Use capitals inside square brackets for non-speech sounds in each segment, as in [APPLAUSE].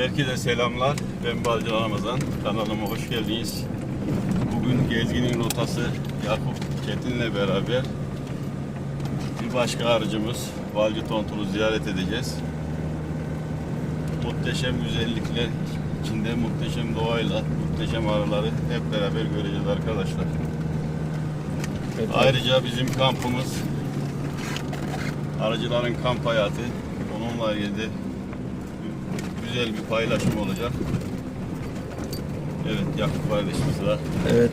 Herkese selamlar. Ben Balcı Ramazan. Kanalıma hoş geldiniz. Bugün gezginin rotası Yakup Çetin'le beraber bir başka aracımız Balcı Tontur'u ziyaret edeceğiz. Muhteşem güzellikler içinde muhteşem doğayla muhteşem araları hep beraber göreceğiz arkadaşlar. Ayrıca bizim kampımız aracıların kamp hayatı onunla ilgili güzel bir paylaşım olacak. Evet Yakup kardeşimiz var. Evet.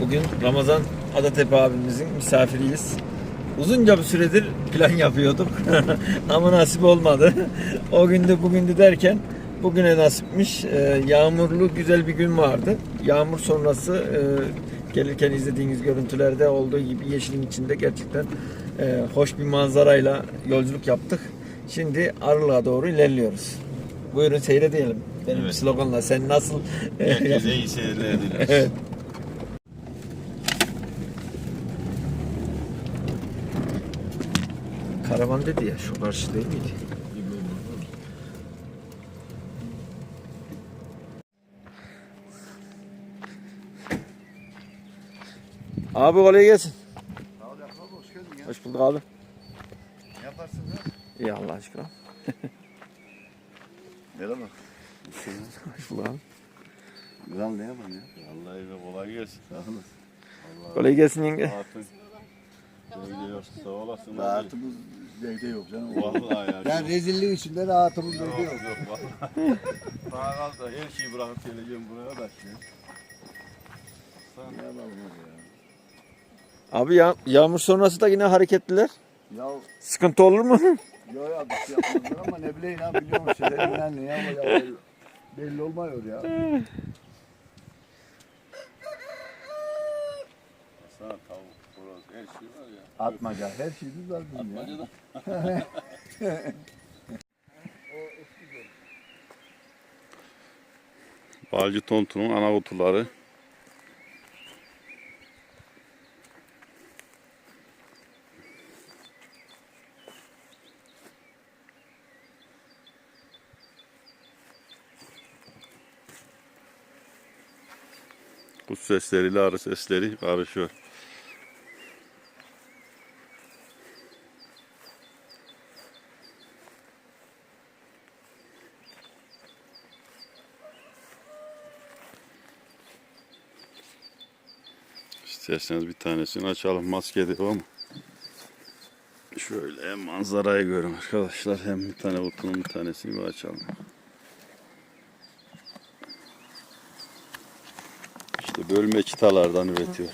Bugün Ramazan Adatepe abimizin misafiriyiz. Uzunca bir süredir plan yapıyorduk. [LAUGHS] Ama nasip olmadı. O gündü bugündü derken bugüne nasipmiş. Ee, yağmurlu güzel bir gün vardı. Yağmur sonrası e, gelirken izlediğiniz görüntülerde olduğu gibi yeşilin içinde gerçekten e, hoş bir manzarayla yolculuk yaptık. Şimdi Arılığa doğru ilerliyoruz. Buyurun seyredelim. Benim Evet. sloganla sen nasıl Herkese iyi seyirler dileriz. [LAUGHS] Evet. Karavan dedi ya şu karşı değil miydi? Abi kolay gelsin. Hoş geldin ya. Hoş bulduk abi. Ne yaparsın ya? İyi Allah aşkına. [LAUGHS] Merhaba. Hoş bulduk. Güzel ne yapalım ya? Vallahi be kolay gelsin. Sağ olasın. Kolay gelsin yenge. Hatun. Söylüyor. Sağ olasın. Rahatımız zevde yok canım. Vallahi ya. Ben rezillik içinde rahatımız zevde Yok yok. yok vallahi. Daha kalsa her şeyi bırakıp geleceğim buraya da şimdi. Ne yapalım ya? Abi ya, yağmur sonrası da yine hareketliler. Ya Sıkıntı olur mu? Yo ya bir şey yapmazlar ama ne bileyim ha biliyorum şeylerinden ne ya, ya belli, belli olmuyor ya. Sana tavuk, horoz, her şey var ya. Atmaca her şeyimiz var bizim ya. Atmaca da. Balcı Tontu'nun ana kutuları. Kuş sesleriyle arı sesleri karışıyor. İsterseniz bir tanesini açalım. Maske de ama. Şöyle hem manzarayı görün arkadaşlar. Hem bir tane kutunun bir tanesini bir açalım. İşte bölme çıtalardan üretiyor.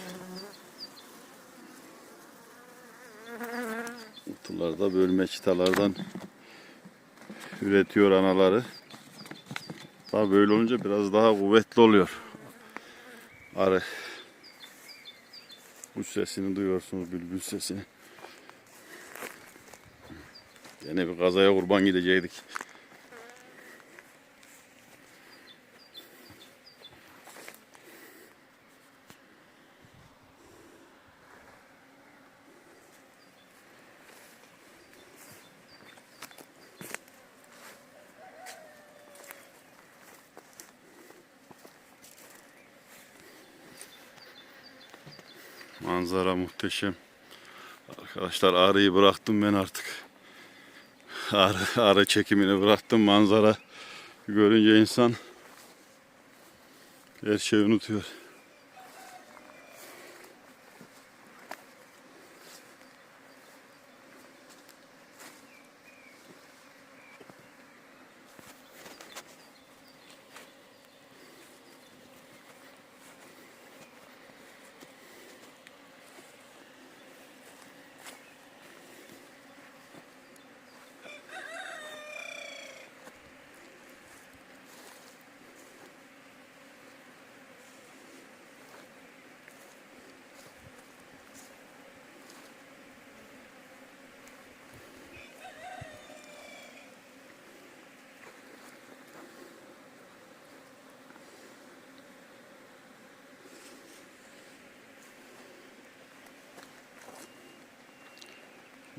Kutularda bölme çıtalardan üretiyor anaları. Daha böyle olunca biraz daha kuvvetli oluyor. Arı. Kuş sesini duyuyorsunuz, bülbül sesini. Yine bir kazaya kurban gidecektik. Manzara muhteşem. Arkadaşlar arıyı bıraktım ben artık. Arı, arı çekimini bıraktım. Manzara görünce insan her şeyi unutuyor.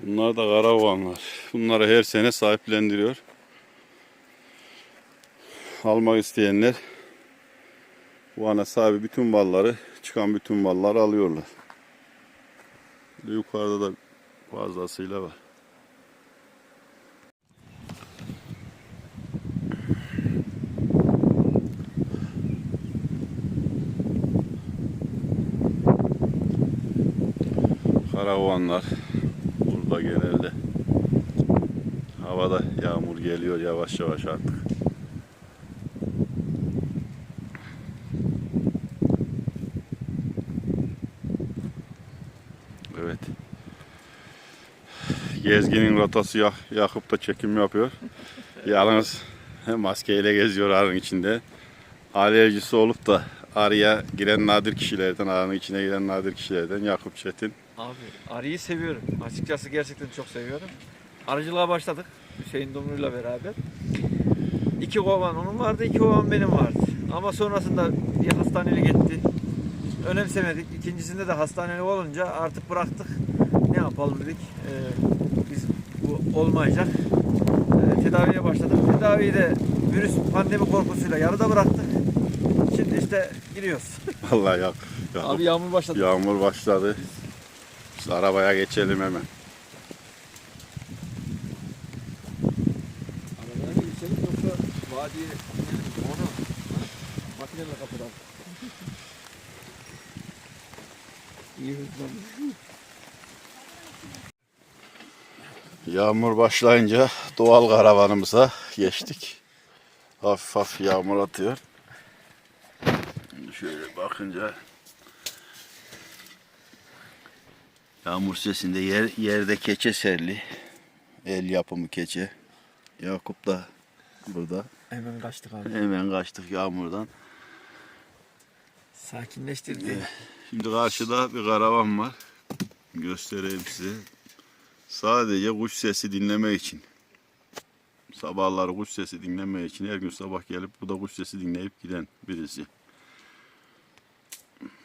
Bunlar da karavanlar. Bunları her sene sahiplendiriyor. almak isteyenler bu ana sahibi bütün balları çıkan bütün balları alıyorlar. De Yukarıda da fazlasıyla var. Karavanlar burada genelde havada yağmur geliyor yavaş yavaş artık. Evet. Gezginin rotası Ya- Yakup da çekim yapıyor. [LAUGHS] Yalnız maskeyle geziyor arının içinde. Alerjisi olup da arıya giren nadir kişilerden, arının içine giren nadir kişilerden Yakup Çetin. Abi arıyı seviyorum. Açıkçası gerçekten çok seviyorum. Arıcılığa başladık Hüseyin Dumru'yla beraber. İki kovan onun vardı, iki kovan benim vardı. Ama sonrasında bir hastaneli gitti. Önemsemedik. İkincisinde de hastaneli olunca artık bıraktık. Ne yapalım dedik. Ee, biz bu olmayacak. Ee, tedaviye başladık. Tedaviyi de virüs pandemi korkusuyla yarıda bıraktık. Şimdi işte giriyoruz. Vallahi Yak- Yakup Abi yağmur başladı. Yağmur başladı. Biz arabaya geçelim hemen. Arabaya mı geçelim yoksa vadiye? Onu makineyle kapıdan. İyi hızlanmış. Yağmur başlayınca doğal karavanımıza geçtik. Hafif hafif yağmur atıyor. Şimdi Şöyle bakınca yağmur sesinde yer, yerde keçe serli. El yapımı keçe. Yakup da burada. Hemen kaçtık abi. Hemen kaçtık yağmurdan. Sakinleştirdi. Şimdi karşıda bir karavan var. Göstereyim size. Sadece kuş sesi dinlemek için. Sabahları kuş sesi dinlemek için her gün sabah gelip bu da kuş sesi dinleyip giden birisi.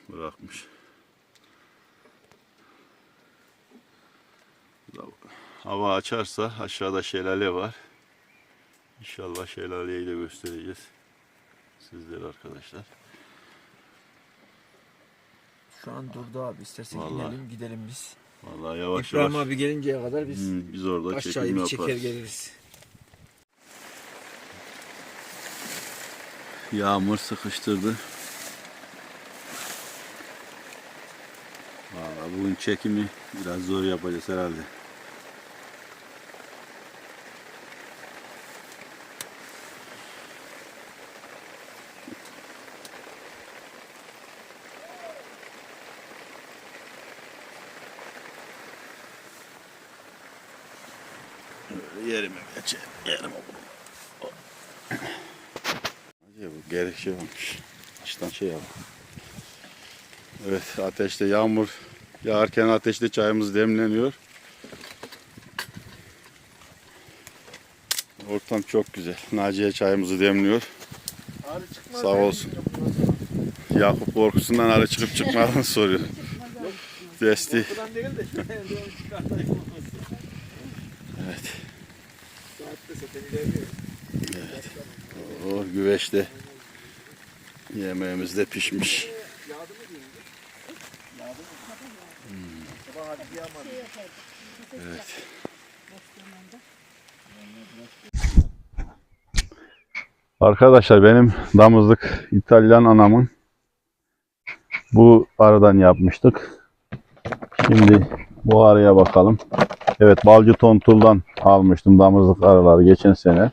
Bırakmış. Hava açarsa aşağıda şelale var. İnşallah şelaleyi de göstereceğiz. Sizlere arkadaşlar. Şu an durdu abi. İstersen Vallahi. inelim gidelim biz. Vallahi yavaş İbrahim yavaş. abi gelinceye kadar biz Hmm, biz orada aşağıya bir yaparız. çeker geliriz. Yağmur sıkıştırdı. Valla bugün çekimi biraz zor yapacağız herhalde. Öyle yerime geçelim. Yerime ya bu gerek şey olmuş. İçten şey yap. Evet ateşte yağmur yağarken ateşte çayımız demleniyor. Ortam çok güzel. Naciye çayımızı demliyor. Sağ olsun. Yakup korkusundan arı çıkıp çıkmadığını soruyor. Desti. Evet. İlerliyor. O güveçte yemeğimiz de pişmiş. Evet. Arkadaşlar benim damızlık İtalyan anamın bu aradan yapmıştık. Şimdi bu araya bakalım. Evet balcı tontuldan almıştım damızlık araları geçen sene.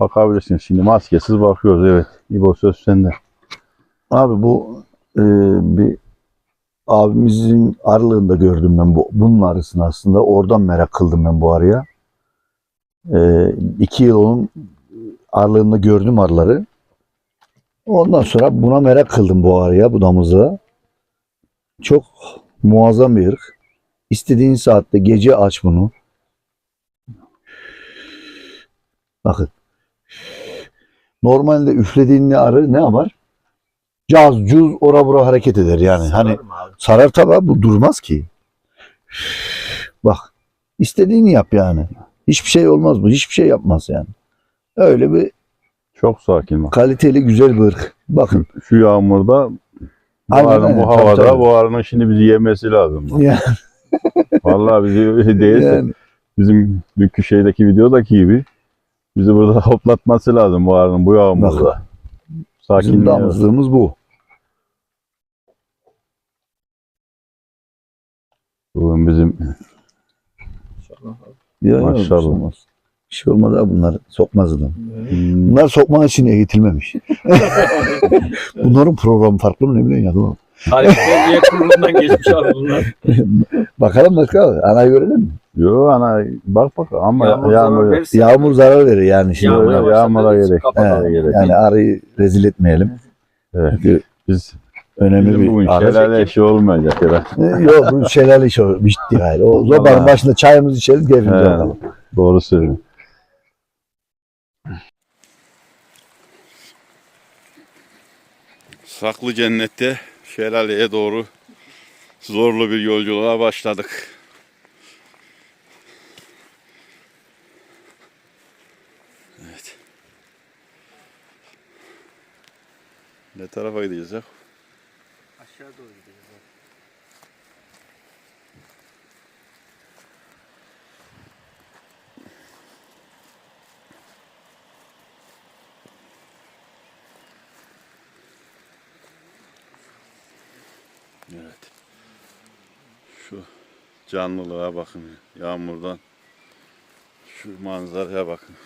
Bakabilirsiniz. Şimdi maskesiz bakıyoruz. Evet. İbo söz sende. Abi bu e, bir abimizin arılığında gördüm ben bu bunun arısını aslında. Oradan merak kıldım ben bu arıya. E, iki yıl onun arılığında gördüm arıları. Ondan sonra buna merak kıldım bu arıya, bu damızlığa. Çok muazzam bir ırk. İstediğin saatte gece aç bunu. Bakın. Normalde üflediğinde arı ne yapar? Caz, cuz, ora bura hareket eder yani. Hani sarar tabi bu durmaz ki. Bak. istediğini yap yani. Hiçbir şey olmaz bu. Hiçbir şey yapmaz yani. Öyle bir Çok sakin bak. Kaliteli güzel bir ırk. Bakın. Şu yağmurda Aynen, buharın aynen. bu Tabii, havada tabii. buharının şimdi bizi yemesi lazım. Ya, Vallahi bizi [LAUGHS] değilse yani, bizim dünkü şeydeki videodaki gibi bizi burada [LAUGHS] hoplatması lazım buharının bu yağmurda. bizim Sakin damızlığımız bu. Bugün bizim Ya, Maşallah. Bir şey olmaz. Bir şey olmaz abi bunlar sokmaz adam. Bunlar sokmak için eğitilmemiş. [LAUGHS] Bunların programı farklı mı ne bileyim ya. doğru. Belediye Kurulu'ndan geçmiş abi bunlar. [LAUGHS] Bakalım başka abi. Anayı görelim mi? yo ana bak bak ama Yağmur yağmur, zarar verirse- Yağmur zarar verir yani. Şimdi Yağmur- öyle. Yağmura gerek. He, gerek. yani arıyı rezil etmeyelim. Evet. Çünkü biz önemli bugün bir arı. şelale işi olmayacak ya. [LAUGHS] E, Yok bu şelale işi. Bitti gayrı. O zobanın başında çayımızı içeriz keyfimize He. bakalım. Doğru söylüyorsun. Saklı cennette şelaleye doğru zorlu bir yolculuğa başladık. Evet. Ne tarafa gideceğiz? Aşağı doğru gidiyoruz. Evet. Şu canlılığa bakın. Yağmurdan. Şu manzaraya bakın.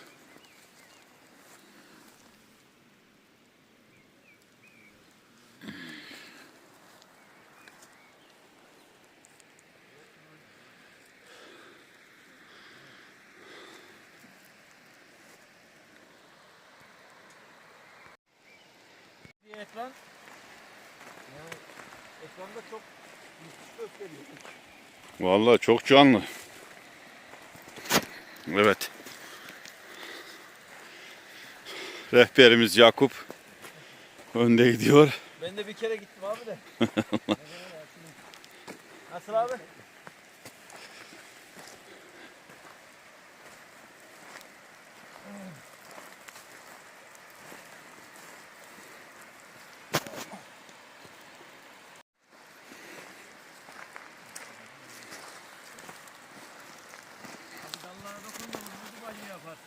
Bir ekran yani ekranda çok müthiş gösteriyor. Vallahi çok canlı. Evet. Rehberimiz Yakup önde gidiyor. Ben de bir kere gittim abi de. [LAUGHS] Nasıl abi?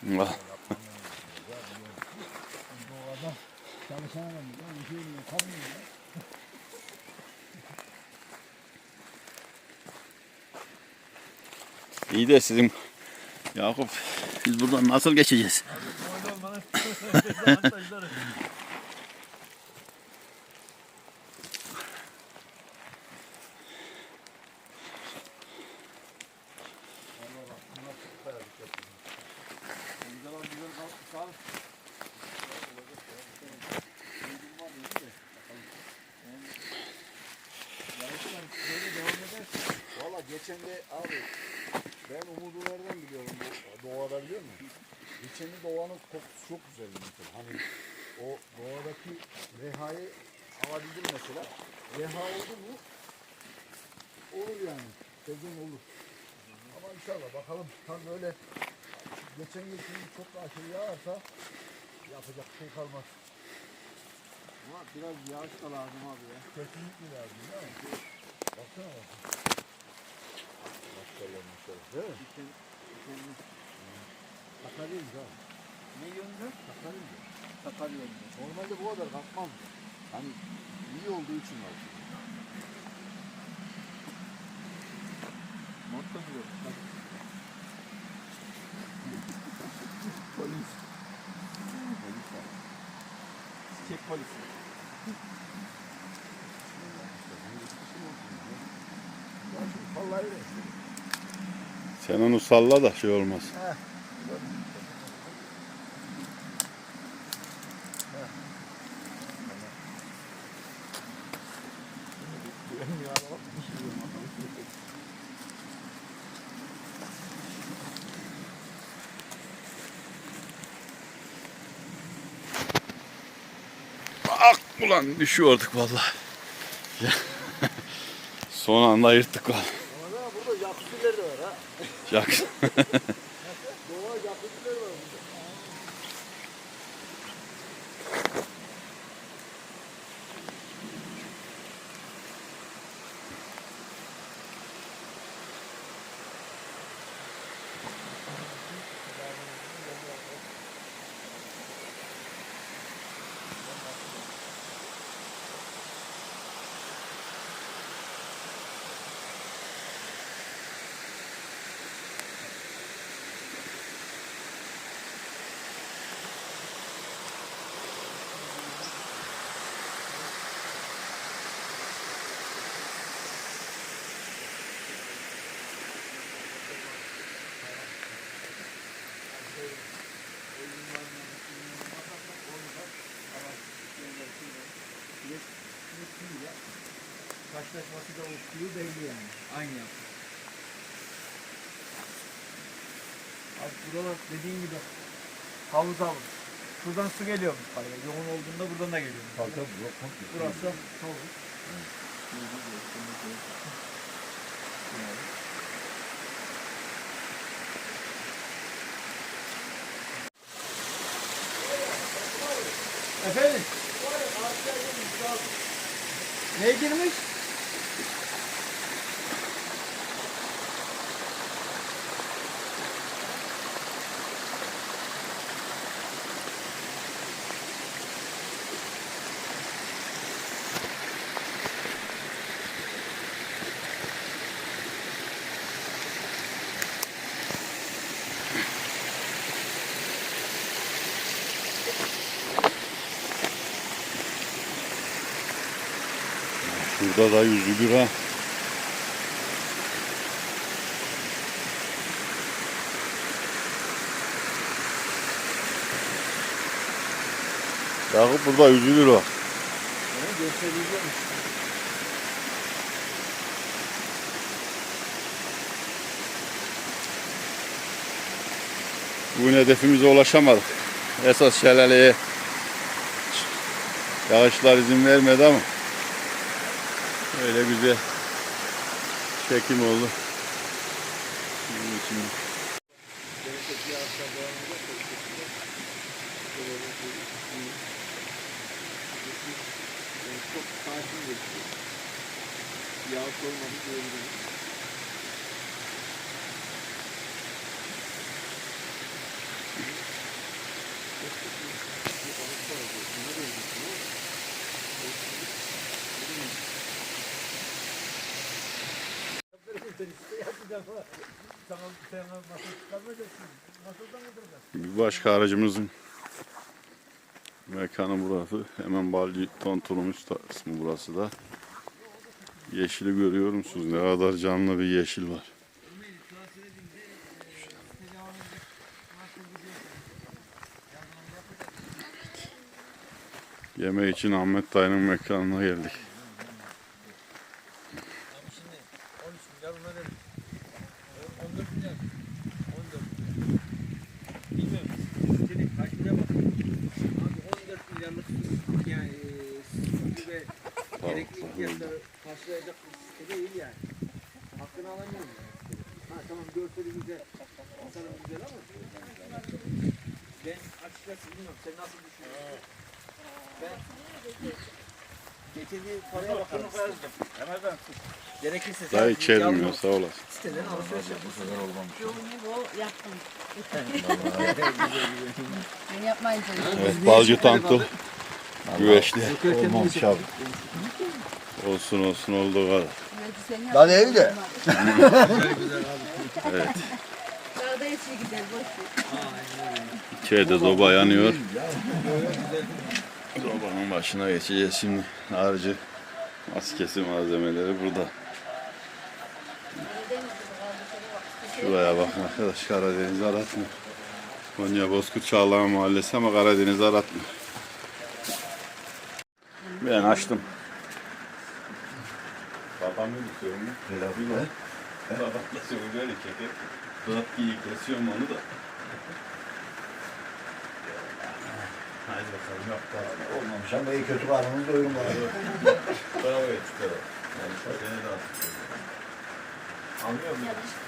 [LAUGHS] İyi de sizin Yakup biz buradan nasıl geçeceğiz? [LAUGHS] geçen de abi ben umudu nereden biliyorum bu doğada biliyor musun? Geçen de doğanın kokusu çok güzel mesela. Hani o doğadaki rehayı alabildim mesela. Reha oldu mu olur yani. Sezon olur. Ama inşallah bakalım tam öyle geçen şimdi çok aşırı yağarsa yapacak şey kalmaz. Ama biraz yağış da lazım abi ya. Kesinlikle lazım değil mi? Baksana bak. Maşallah maşallah. Değil mi? Sakarya'yız ha. Ne yönde? Sakarya'yız. Sakarya yönde. Normalde bu kadar kalkmam. Hani iyi olduğu için var. Motto diyor. Polis. Polis var. Çiçek polisi. Vallahi öyle. Sen onu salla da şey olmaz. Bak ulan düşüyorduk vallahi. Son anda yırttık vallahi. Ama burada jacuzziler de var ha. Yak. [LAUGHS] taşlaşması da uçtuğu belli yani. Aynı yapı. Abi buralar dediğin gibi havuz havuz. Buradan su geliyor yukarıya. Yoğun olduğunda buradan da geliyor. Burası havuz. Efendim? Ne girmiş? Şurada da yüzülür ha. Yakup burada yüzülür o. Gösteriyormuş. Bugün hedefimize ulaşamadık. Esas şelaleye yağışlar izin vermedi ama öyle güzel çekim oldu. Bunun için Çok sakin geçiyor. Yağış olmadı diyebiliriz. Bir başka aracımızın mekanı burası. Hemen Balcı Tontulumuz kısmı burası da. Yeşili görüyor musunuz? Ne kadar canlı bir yeşil var. Yemek için Ahmet Dayı'nın mekanına geldik. Abi şimdi 13 milyar buna verin. 14 milyar. 14. Bilmiyorum. Türkiye'de kaç milyar bak. Abi 14 milyarlık yani e, ve gerekli ihtiyaçları karşılayacak bir site değil yani. Hakkını alamıyorum yani. Ha tamam görseli güzel. Tasarım güzel ama ben açıkçası bilmiyorum. Sen nasıl düşünüyorsun? Ben getirdiği paraya bakarım. Hemen ben Gerekirse sen Dayı içerim yalnız ya sağ olasın. Siteden alışveriş yapmışsın. Bu yaptım. [LAUGHS] Ben yapmayınca. Evet, Balcı Tantul. Güveçli. Olmamış abi. Olsun olsun olduğu kadar. Lan evde. Evet. Dağda yaşıyor gider boş ver. İçeride zoba yanıyor. Zobanın başına geçeceğiz şimdi. Harcı maskesi malzemeleri burada. Şuraya bakın arkadaş Karadeniz aratmıyor. Konya Bozkurt Çağlayan Mahallesi ama Karadeniz aratmıyor. Ben açtım. Babam mı tutuyor mu? Babam da söylüyor ki Bırak iyi kesiyorum onu da. Hadi bakalım yap daha. Olmamış ama iyi kötü karnımız doyum var. Bravo et. Yani şöyle de Anlıyor musun?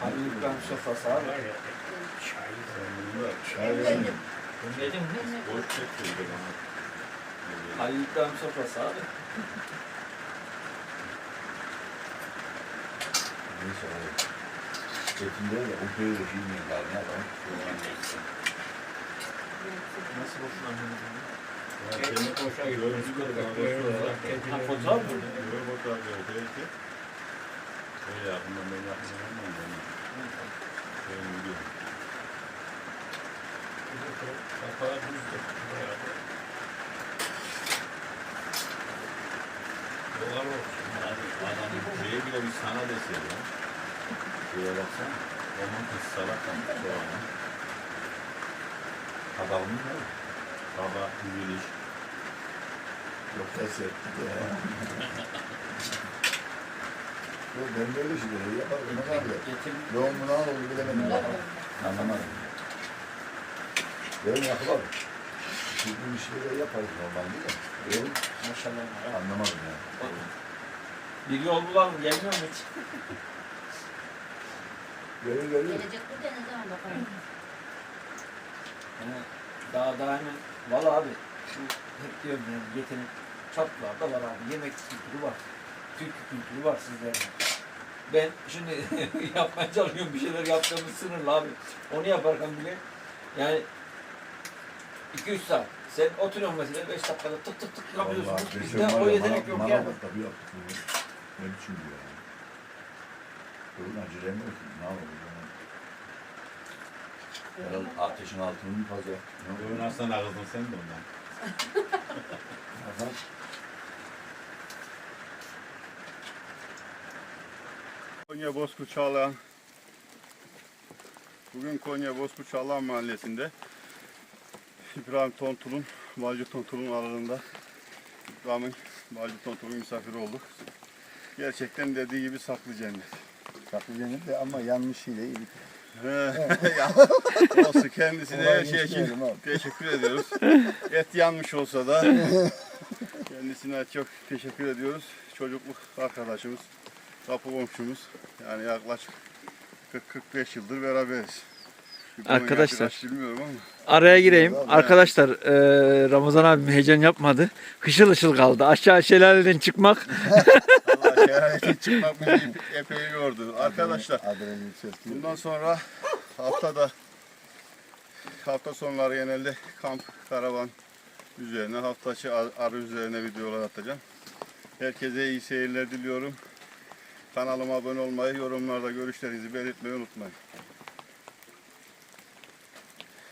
Halil İbrahim sofrası abi. Dinledin mi? Boş çekti bana. Halil İbrahim sofrası abi. Çekimde de o böyle bilmiyorlar ne yapalım. Nasıl boşuna Ya kendi koşa de Ha fotoğraf mı? Fotoğraf gördü ki. Böyle yakından ben yakından ama ben. Ben biliyorum. Dolar olsun. Adam şeye bile bir sana deseydi ya. Şeye baksana. Domates, salata, soğan. Adamın ne? Kaba, güveliş. Yok ses ettik ya. [LAUGHS] Ben böyle şeyleri yaparım. Ne abi? Yoğun mu ne olur bilemedim. Anlamadım. Ben yapamam. Biz bu işleri yaparız normalde de. Ben Maşallah. anlamadım ya. Bir yol bulalım. Gelmiyor mu hiç? Gelir gelir. Gelecek bu ne zaman bakalım. Yani daha daha hemen. Valla abi şu hep diyorum yani yetenek çatlarda var abi. Yemek kültürü var. Türk kültürü var sizlerde. Ben şimdi [LAUGHS] yapmaya çalışıyorum bir şeyler yaptığımız sınırlı abi. Onu yaparken bile yani 2-3 saat. Sen oturuyorsun mesela 5 dakikada tık tık tık yapıyorsun. Bizde o yetenek yok yani. Bir yaptık. Ne biçim diyor yani. Durun acelem yok. Ne yapalım? Herhalde ateşin altını mı fazla? Aslan ağızdın sen de ondan. Konya Bozkurt Çağlayan Bugün Konya Bozkurt Çağlayan Mahallesi'nde İbrahim Tontul'un, Balcı Tontul'un arasında İbrahim'in Balcı Tontul'un misafiri olduk. Gerçekten dediği gibi saklı cennet. Saklı cennet de ama yanlışıyla iyi. He, ya, [LAUGHS] Olsun kendisine her şey için teşekkür ediyoruz. Et yanmış olsa da [LAUGHS] kendisine çok teşekkür ediyoruz. Çocukluk arkadaşımız, kapı komşumuz. Yani yaklaşık 40-45 yıldır beraberiz. Arkadaşlar. bilmiyorum ama. Araya gireyim. Arkadaşlar eee, Ramazan abim heyecan yapmadı. Hışıl hışıl kaldı. Aşağı şelaleden çıkmak. [LAUGHS] Allah şehretin çıkmak epey yordu. Arkadaşlar Adrenalin. Bundan sonra haftada hafta sonları genelde kamp, karavan üzerine, hafta içi ar- arı üzerine videolar atacağım. Herkese iyi seyirler diliyorum. Kanalıma abone olmayı, yorumlarda görüşlerinizi belirtmeyi unutmayın.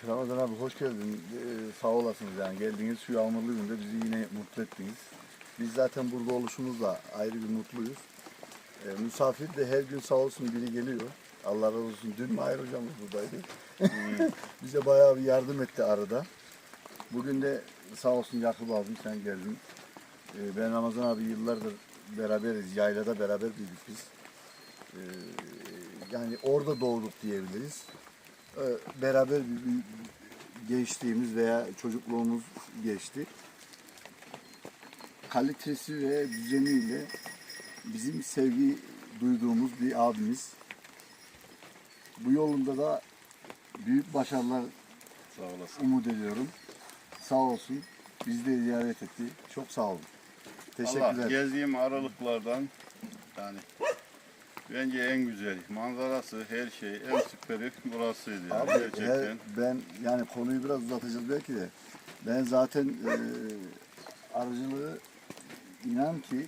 Ramazan abi hoş geldin. Ee, sağ olasınız yani geldiğiniz şu yağmurlu günde bizi yine mutlu ettiniz. Biz zaten burada oluşumuzla ayrı bir mutluyuz. Ee, misafir de her gün sağ olsun biri geliyor. Allah razı olsun. Dün Mahir hocamız buradaydı. [LAUGHS] Bize bayağı bir yardım etti arada. Bugün de sağ olsun Yakup abim sen geldin. Ee, ben Ramazan abi yıllardır beraberiz. Yaylada beraber büyüdük biz. Ee, yani orada doğduk diyebiliriz. Ee, beraber gençliğimiz veya çocukluğumuz geçti. Kalitesi ve düzeniyle bizim sevgi duyduğumuz bir abimiz. Bu yolunda da büyük başarılar Sağ olasın. umut ediyorum. Sağ olsun. Bizi de ziyaret etti. Çok sağ olun. Allah Teşekkürler. gezdiğim aralıklardan yani bence en güzeli, manzarası, her şey, en süperi burasıydı yani Abi gerçekten. ben yani konuyu biraz uzatacağız belki de. Ben zaten e, arıcılığı inan ki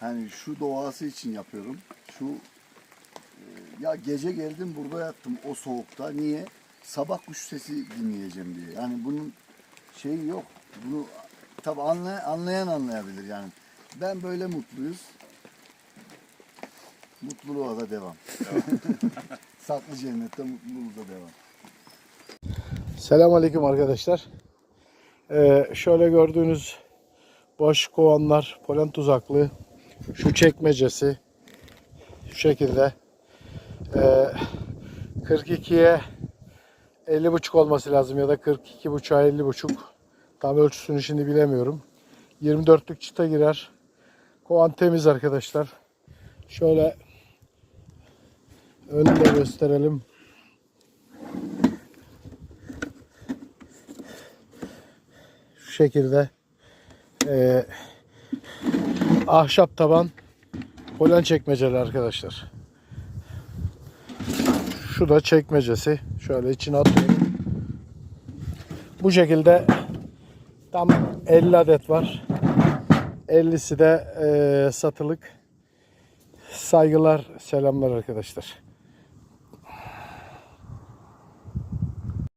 hani şu doğası için yapıyorum. Şu e, ya gece geldim burada yattım o soğukta. Niye? Sabah kuş sesi dinleyeceğim diye. Yani bunun şeyi yok. Bunu tabi anlay- anlayan anlayabilir yani. Ben böyle mutluyuz. Mutluluğa da devam. Saklı [LAUGHS] cennette mutluluğuza devam. Selamünaleyküm arkadaşlar. Ee, şöyle gördüğünüz boş kovanlar, polen tuzaklı, şu çekmecesi, şu şekilde. Ee, 42'ye 50 olması lazım ya da 42.5'a 50 buçuk. Tam ölçüsünü şimdi bilemiyorum. 24'lük çıta girer. Kovan temiz arkadaşlar. Şöyle önünde gösterelim. şu şekilde eee, ahşap taban polen çekmeceli arkadaşlar. Şu da çekmecesi. Şöyle içine atıyorum. Bu şekilde tam 50 adet var. 50'si de eee, satılık. Saygılar, selamlar arkadaşlar.